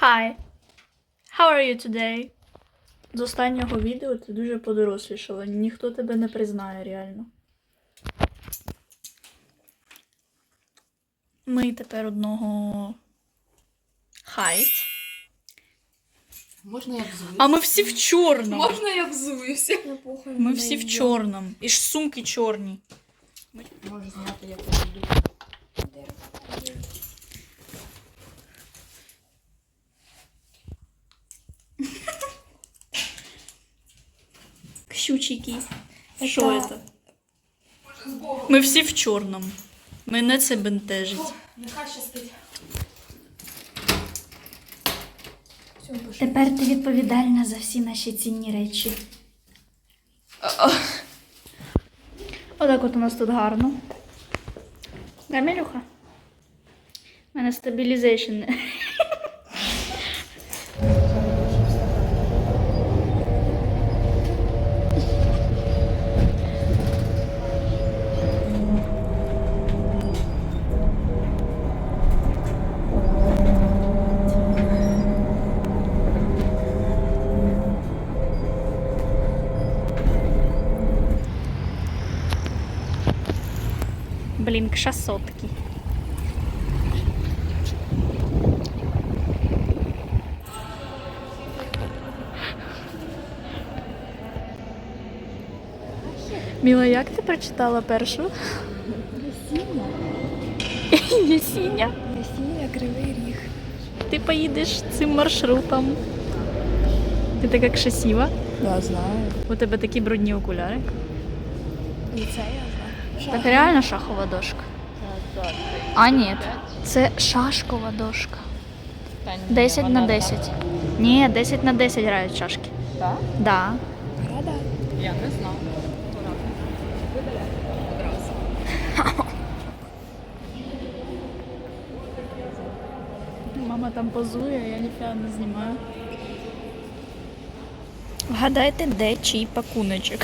Hi. How are you today? З останнього відео ти дуже подорослішала. Ніхто тебе не признає реально. Ми тепер одного хайт. Можна я взуюся? А ми всі в чорному. Можна я взуюся? Ми всі в чорному. І ж сумки чорні. Можу зняти, як я йду. Ксючики. Що це? Ми всі в чорному. Мене це бентежить. Нехай щастить. Тепер ти відповідальна за всі наші цінні речі. Отак от у нас тут гарно. Да, Мілюха? У мене стабілізейшн. Блін, кшасотки. Міла, як ти прочитала першу? Весіння. Єсіня. Весіння, кривий ріг. Ти поїдеш цим маршрутом. Ти така красива. Я знаю. У тебе такі брудні окуляри. І це я. Так реально шахова дошка. А ні, це шашкова дошка. 10 на 10. Ні, 10 на 10 грають шашки. Так? Да. Рада? Я не. Одразу. Мама там позує, я ніфіга не знімаю. Вгадайте, де чий пакуночок.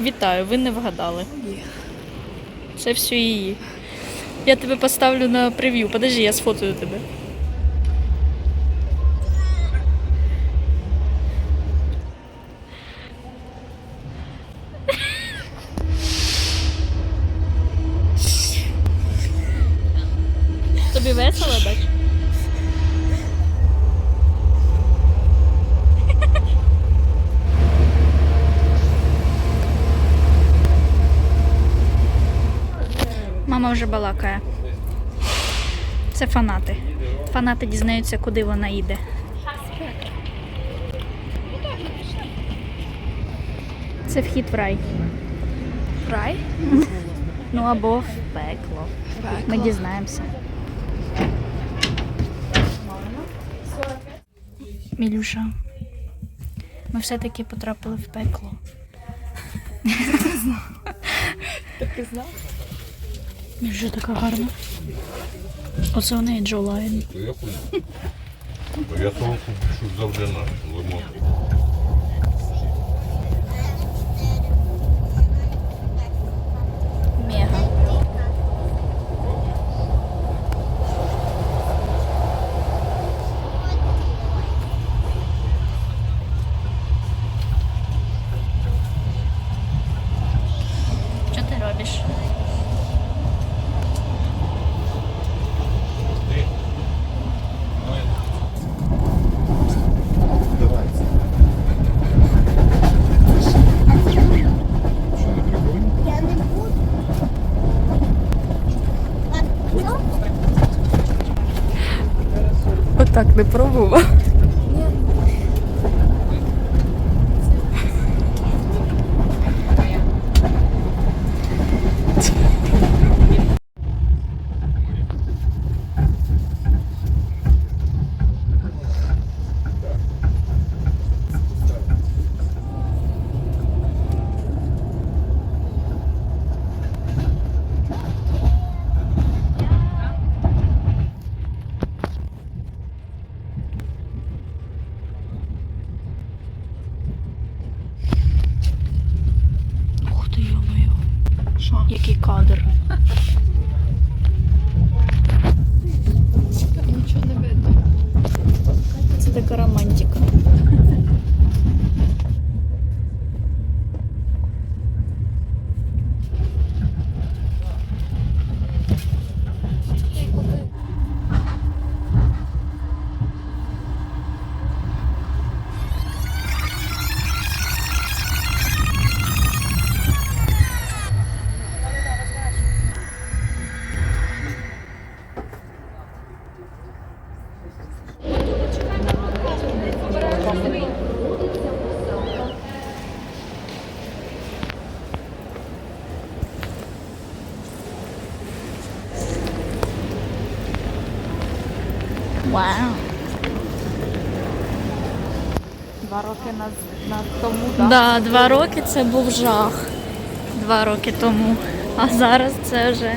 Вітаю, ви не вгадали. Це все її. Я тебе поставлю на прев'ю. Подожди, я сфотою тебе. Вже балакає. Це фанати. Фанати дізнаються, куди вона йде. Це вхід в рай. Рай? Ну або в пекло. Ми дізнаємося. Мілюша, ми все-таки потрапили в пекло. Так і знав? Мілюша така гарна. Оце у неї Джо Лайн. Я понял. Я завжди на лимон. Отак не Що? Який кадр? Нічого не видно. Це така романтика. Вау. Два роки на, на тому, так? Да, два роки це був жах. Два роки тому. А зараз це вже.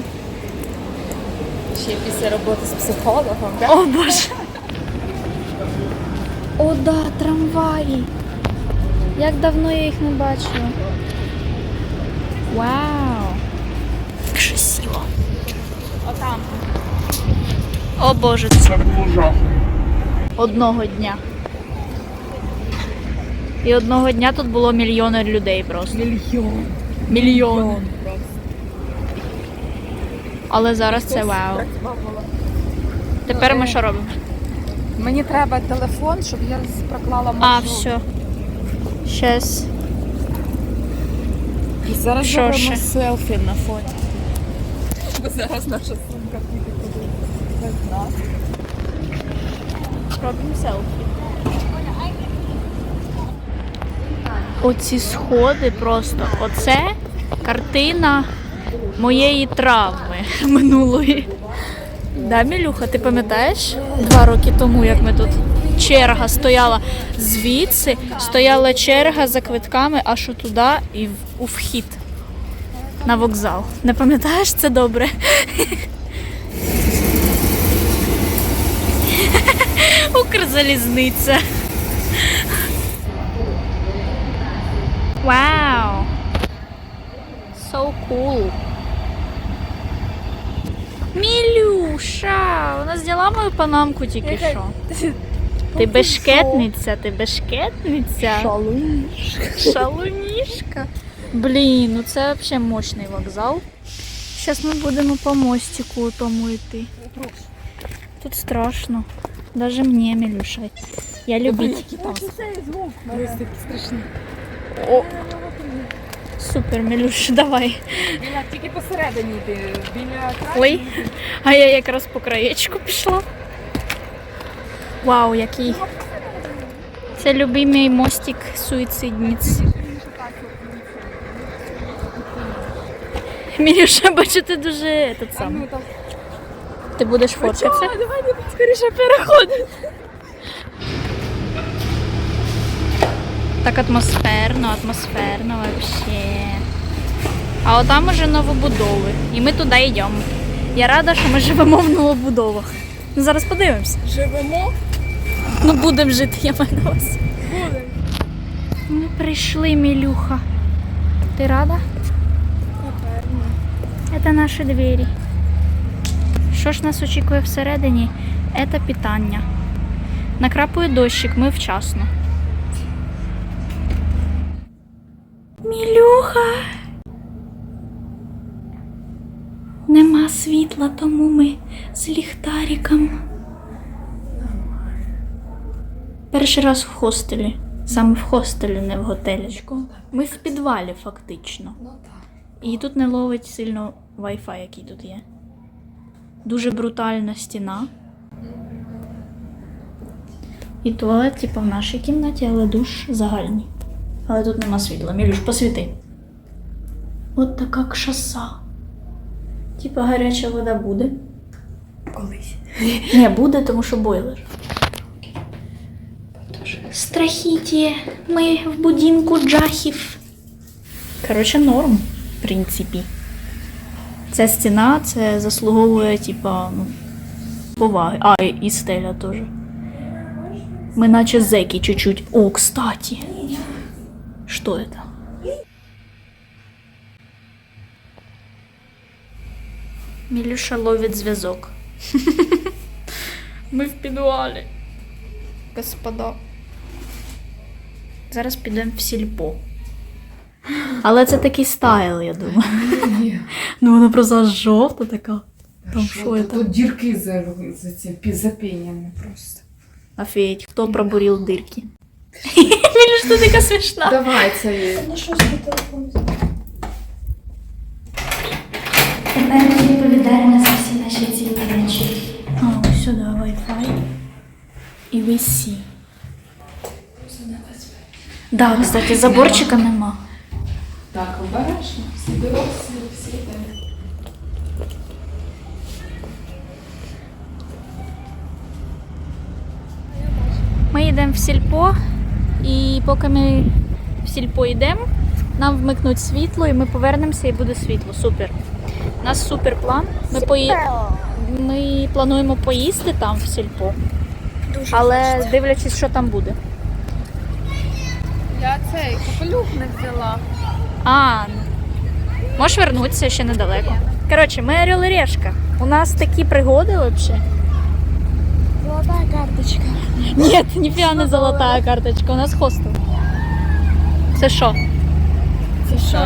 Ще після роботи з психологом. О боже. О, да, трамваї. Як давно я їх не бачила. Вау. Красиво. Отам. О боже, це було жах. Одного дня. І одного дня тут було мільйони людей просто. Мільйон. Мільйон. Але зараз це вау. Тепер ми що робимо? Мені треба телефон, щоб я проклала А, все. Щас. І зараз Що зробимо селфі на фоні. Бо зараз наша сумка піде Оці сходи просто. Оце картина моєї травми минулої. Да, Мілюха, ти пам'ятаєш два роки тому, як ми тут черга стояла звідси, стояла черга за квитками аж туди і у вхід на вокзал. Не пам'ятаєш це добре? Укрзалізниця. Вау! So cool. Мілюша, вона зняла мою панамку тільки що. Ти бешкетниця, ти бешкетниця. Шалунішка. Блін, ну це взагалі мощний вокзал. Зараз ми будемо по мостику тому йти. Тут страшно. Даже мне, Милюша. Я любить. Супер, Милюша, давай. Тільки посередині йди. Біля краю. Ой, а я якраз по краєчку пішла. Вау, який. Це любимий мостик суїцидниць. Мілюша, бачу, ти дуже этот А сам. Ти будеш фоткатися? Давай не скоріше переходимо. Так атмосферно, атмосферно вообще. А от там уже новобудови. І ми туди йдемо. Я рада, що ми живемо в новобудовах. Ну, зараз подивимося. Живемо. Ну, будемо жити, я маю на увазі. Ми прийшли, Мілюха. Ти рада? Це наші двері. Що ж нас очікує всередині? Це питання. Накрапує дощик, ми вчасно. Мілюха. Нема світла, тому ми з ліхтариком. Перший раз в хостелі. Саме в хостелі, не в готелечку. Ми в підвалі, фактично. Ну. І тут не ловить сильно Wi-Fi, який тут є. Дуже брутальна стіна. І туалет, типу, в нашій кімнаті, але душ загальний. Але тут нема світла. Мілюш, посвіти. От така кшаса. Типа гаряча вода буде. Колись. Не, буде, тому що бойлер. Страхіття. Ми в будинку джахів. Коротше, норм, в принципі. Ця стіна це заслуговує, типа, ну, поваги. А, і- і стеля теж. Ми наче зеки чуть-чуть. О, кстати. Что это? Мілюша ловить зв'язок. Ми в підвалі. Господа. Зараз підемо в сільпо. Але це такий стайл, я думаю. Ну вона просто жовта така. Там що Тут- це? Тут дірки за, за цим пі- запінені просто. Офігеть, хто пробурив дирки? Мілюш, ти така смішна. Давай це є. Тепер відповідальна за всі наші цілі речі. А, ось сюди Wi-Fi. І VC. Да, кстати, заборчика нема. Так, обережно. Всі дорослі, всі йдемо. Ми йдемо в сільпо, і поки ми в сільпо йдемо, нам вмикнуть світло, і ми повернемося, і буде світло. Супер. У нас супер план. Ми, пої... ми плануємо поїсти там в сільпо, але дивлячись, що там буде. Я цей капелюх не взяла. А, ну. можеш вернутися ще недалеко. Коротше, ми Орел і Решка. У нас такі пригоди взагалі. Золота карточка. Ні, ніфіга не золота карточка, у нас хостел. Це що? Це що?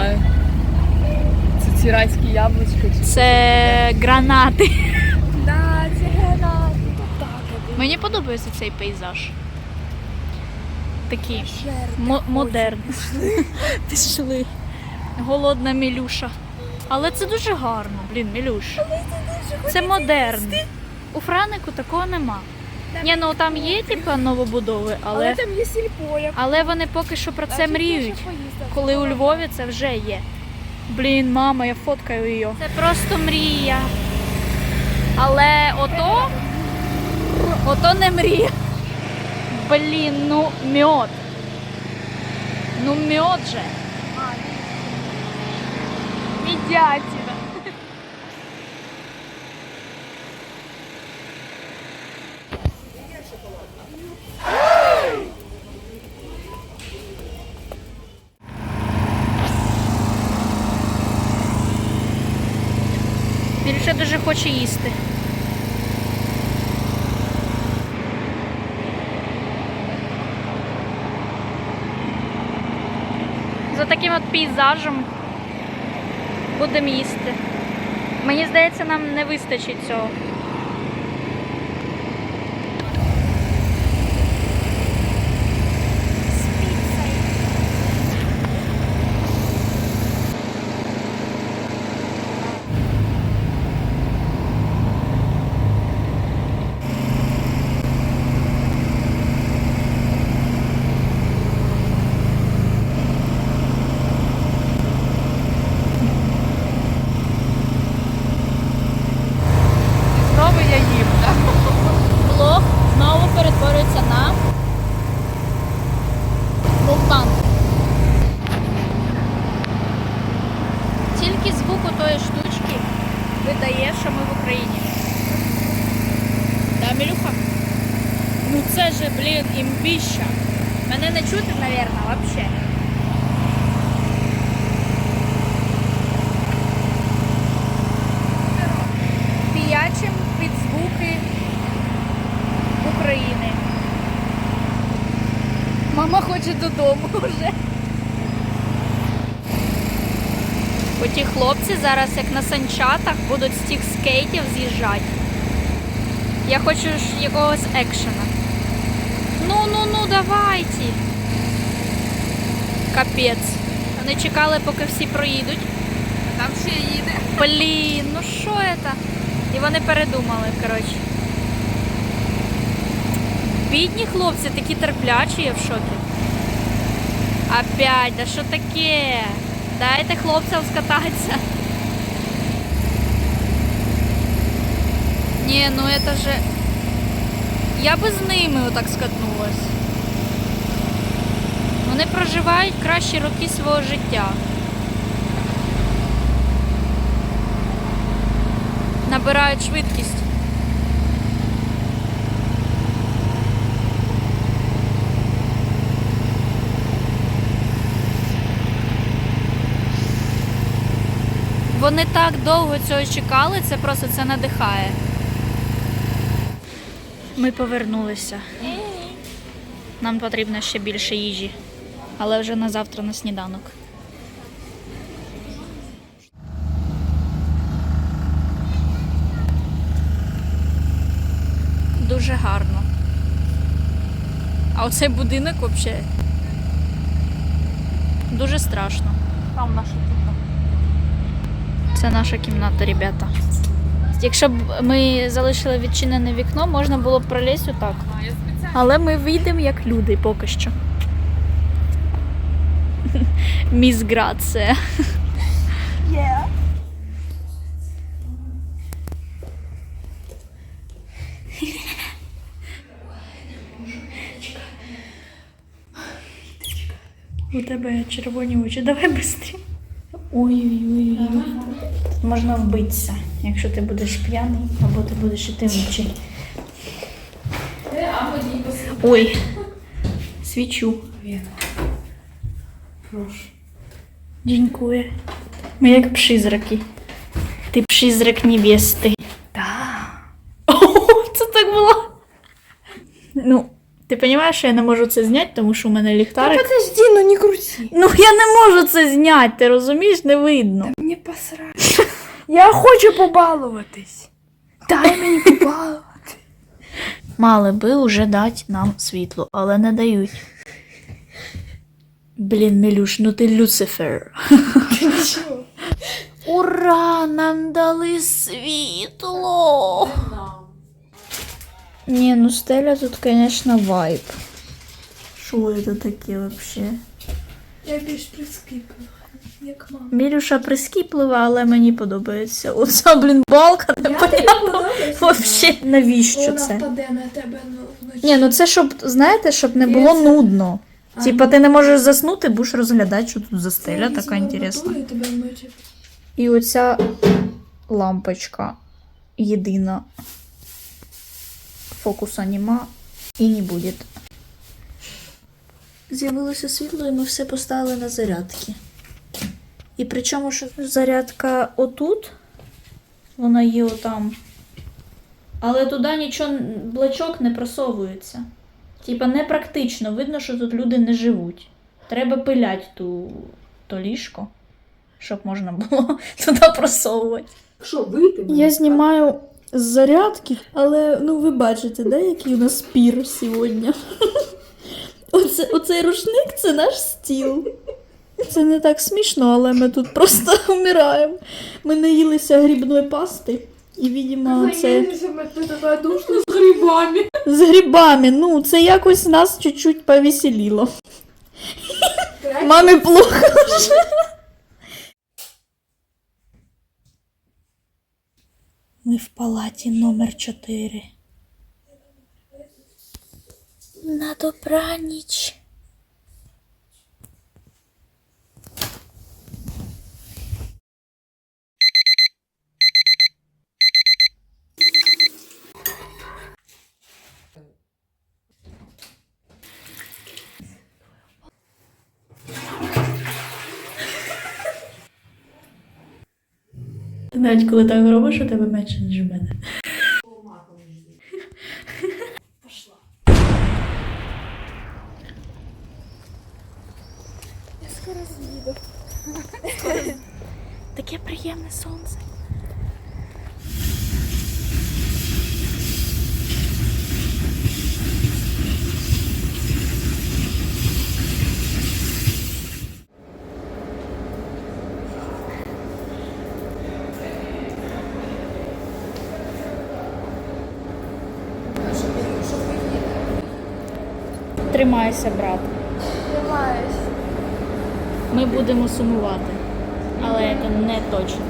Це ці райські яблучка. чи Це гранати. Да, це гранати. Тут так. Мені подобається цей пейзаж. Такий мо- модерн. Пішли. Голодна Мілюша. Але це дуже гарно, блін, Мілюш. Це модерн. У Франику такого нема. Ні, ну там є типу новобудови, Але але, там є сільпо. але вони поки що про це мріють. Коли у Львові це вже є. Блін, мама, я фоткаю її. Це просто мрія. Але ото. Ото не мрія. Блін, ну мед. Ну мед же. Медятина. Він ще дуже хоче їсти. За таким от пейзажем будемо їсти. Мені здається, нам не вистачить цього. Видає, що ми в Україні. Да, Мілюха? Ну це же, блін, імбіща. Мене не чути, напевно, взагалі. Піячим під звуки України. Мама хоче додому вже. Бо ті хлопці зараз, як на санчатах, будуть з тих скейтів з'їжджати. Я хочу ж якогось екшена. Ну, ну, ну, давайте. Капець. Вони чекали, поки всі проїдуть. Там ще їде. Блін, ну що це? І вони передумали, коротше. Бідні хлопці, такі терплячі, я в шокі. Опять, да що таке? Дайте хлопцям скататися. Ні, ну это же. Я би з ними отак скатнулась. Вони проживають кращі роки свого життя. Набирають швидкість. Вони так довго цього чекали, це просто це надихає. Ми повернулися. Нам потрібно ще більше їжі, але вже на завтра на сніданок. Дуже гарно. А оцей будинок взагалі дуже страшно. Там наша. Це наша кімната, ребята. Якщо б ми залишили відчинене вікно, можна було б пролізти отак. Але ми вийдемо як люди поки що. Міс Грація. У тебе червоні очі. Давай швидше. Ой-ой-ой. Можна вбитися, якщо ти будеш п'яний або ти будеш іти вночі. Ой, свічу. Прошу. Дякую. Ми як призраки. Ти призрак невести. Да. О, це так було. Ну, ти розумієш, що я не можу це зняти, тому що у мене ліхтарик. Подожди, ну не крути. Ну я не можу це зняти, ти розумієш, не видно. Мені посрати. Я хочу побалуватись. Дай мені побалувати. Мали би уже дати нам світло, але не дають. Блін, Мілюш, ну ти Люцифер. Ура! Нам дали світло. Ні, ну стеля тут, конечно, вайб. Що це таке вообще? Я більш прискіпила, як мама. Мілюша прискіплива, але мені подобається. Оця, блін, балка непонятно. Вообще, навіщо Вона це? впаде на тебе ну, вночі. Ні, ну це щоб, знаєте, щоб не було Це- нудно. А, Типа ти не можеш заснути, будеш розглядати, що тут за стеля така інтересна. готує тебе вночі. І оця лампочка єдина. Фокуса нема і не буде. З'явилося світло, і ми все поставили на зарядки. І причому, що зарядка отут, вона є отам. Але туди нічого, блочок не просовується. Типа непрактично, видно, що тут люди не живуть. Треба пилять ту, то ліжко, щоб можна було туди просовувати. Що, вийти? Я знімаю з зарядки, але ну ви бачите, да, який у нас пір сьогодні. Оце, оцей рушник це наш стіл. Це не так смішно, але ми тут просто вмираємо. Ми наїлися грибної пасти. І, видимо, це така з грибами. з грибами. Ну, це якось нас чуть-чуть повеселіло. Мамі плохо вже. Ми в палаті номер 4. На добраніч. Навіть коли так робиш, у тебе менше, ніж в мене. Тримайся, брат. Тримаюсь. Ми будемо сумувати, але це не точно.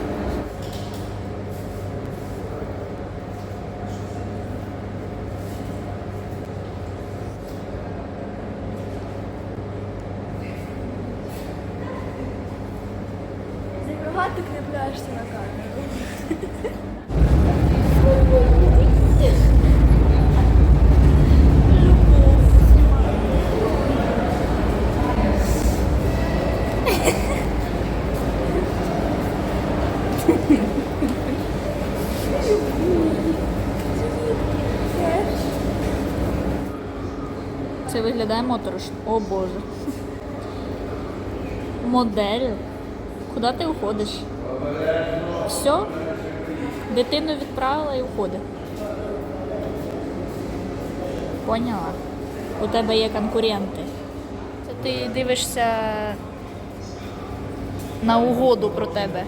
Це виглядає моторошно. О боже. Модель. Куди ти уходиш? Все? Дитину відправила і уходить. Поняла. У тебе є конкуренти. Ти дивишся на угоду про тебе.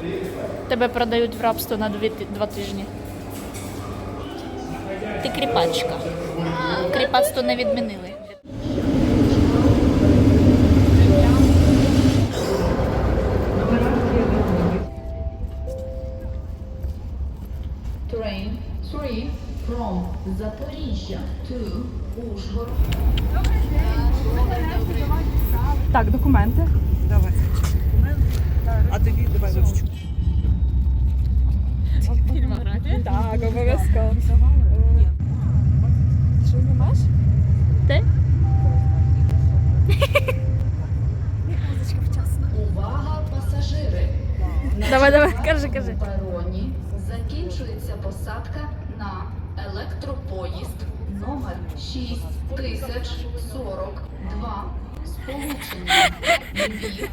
Тебе продають в рабство на дві, два тижні. Ти кріпачка. Кріпацтво не відмінили. Train 3 from Zaporizhia to Ужгород. Так, документи. Давай. А тобі давай ручку. Так, обов'язково. Що знімаєш? Ти? Увага, пасажири! Давай, давай, кажи, кажи. пероні закінчується посадка на електропоїзд номер 6042 сполучення Львів.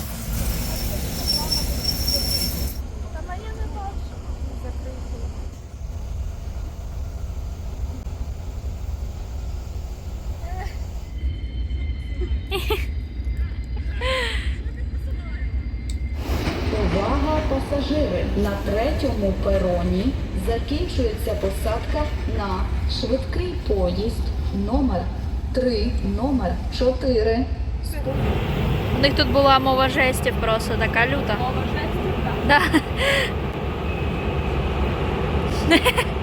Увага, пасажири! На третьому пероні закінчується посадка на швидкий поїзд номер 3, номер чотири. У них тут була мова жестів просто така люта. Мова жестів? Да.